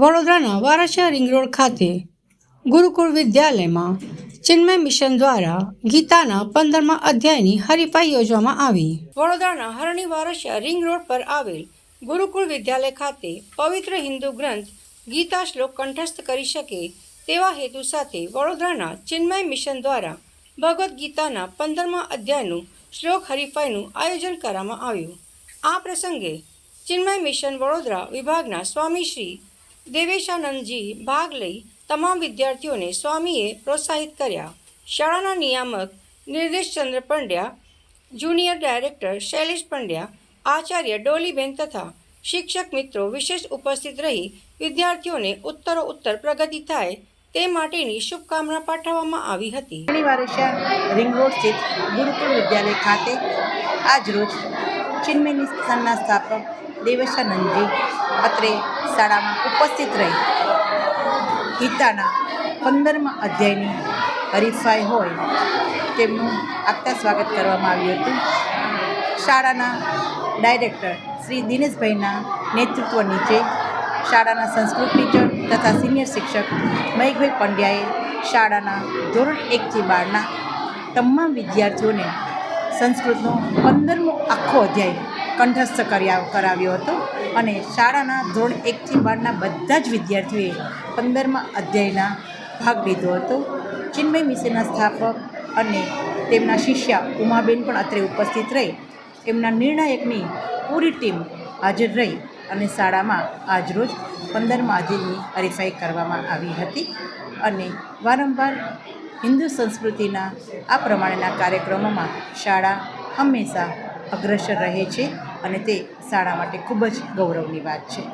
વડોદરાના વારાછા ring road ખાતે ગુરુકુળ વિદ્યાલયમાં ચિન્મય મિશન દ્વારા ગીતાના પંદરમા અધ્યાયની હરીફાઈ યોજવામાં આવી. વડોદરાના હરણી વારાછા રિંગ રોડ પર આવેલ ગુરુકુળ વિદ્યાલય ખાતે પવિત્ર હિન્દુ ગ્રંથ ગીતા શ્લોક કંઠસ્થ કરી શકે તેવા હેતુ સાથે વડોદરાના ચિન્મય મિશન દ્વારા ભગવદ્ ગીતાના પંદરમા અધ્યાયનું શ્લોક હરીફાઈનું આયોજન કરવામાં આવ્યું. આ પ્રસંગે ચિન્મય મિશન વડોદરા વિભાગના સ્વામી શ્રી દેવેશાનંદજી ભાગ લઈ તમામ વિદ્યાર્થીઓને સ્વામીએ પ્રોત્સાહિત કર્યા. શાળાના નિયામક નિર્દેશચંદ્ર પંડ્યા, જુનિયર ડાયરેક્ટર શૈલેષ પંડ્યા, આચાર્ય ડોલીબેન તથા શિક્ષક મિત્રો વિશેષ ઉપસ્થિત રહી વિદ્યાર્થીઓને ઉત્તરો ઉત્તર પ્રગતિ થાય તે માટેની શુભકામના પાઠવવામાં આવી હતી. રિંગ રોડ સ્થિત ગુરુકુળ વિદ્યાલય ખાતે આજરોજ ચિન્મય સંસ્થાનના સ્થાપક દેવેશાનંદજી અત્રે શાળામાં ઉપસ્થિત રહી. ગીતાના પંદરમા અધ્યાયની હરીફાઈ હોય તેમનું આગતા સ્વાગત કરવામાં આવ્યું હતું. શાળાના ડાયરેક્ટર શ્રી દિનેશભાઈના નેતૃત્વ નીચે શાળાના સંસ્કૃત ટીચર તથા સિનિયર શિક્ષક મયકભાઈ પંડ્યાએ શાળાના ધોરણ એકથી બારના તમામ વિદ્યાર્થીઓને સંસ્કૃતનો પંદરમો આખો અધ્યાય કંઠસ્થ કર્યા, કરાવ્યો હતો અને શાળાના ધોરણ એકથી બારના બધા જ વિદ્યાર્થીઓએ પંદરમા અધ્યાયના ભાગ લીધો હતો. ચિન્મય મિશનના સ્થાપક અને તેમના શિષ્યા ઉમાબેન પણ અત્રે ઉપસ્થિત રહી. એમના નિર્ણાયકની પૂરી ટીમ હાજર રહી અને શાળામાં આજરોજ પંદરમા અધ્યાયની હરીફાઈ કરવામાં આવી હતી અને વારંવાર હિન્દુ સંસ્કૃતિના આ પ્રમાણેના કાર્યક્રમોમાં શાળા હંમેશા અગ્રસર રહે છે અને તે શાળા માટે ખૂબ જ ગૌરવની વાત છે.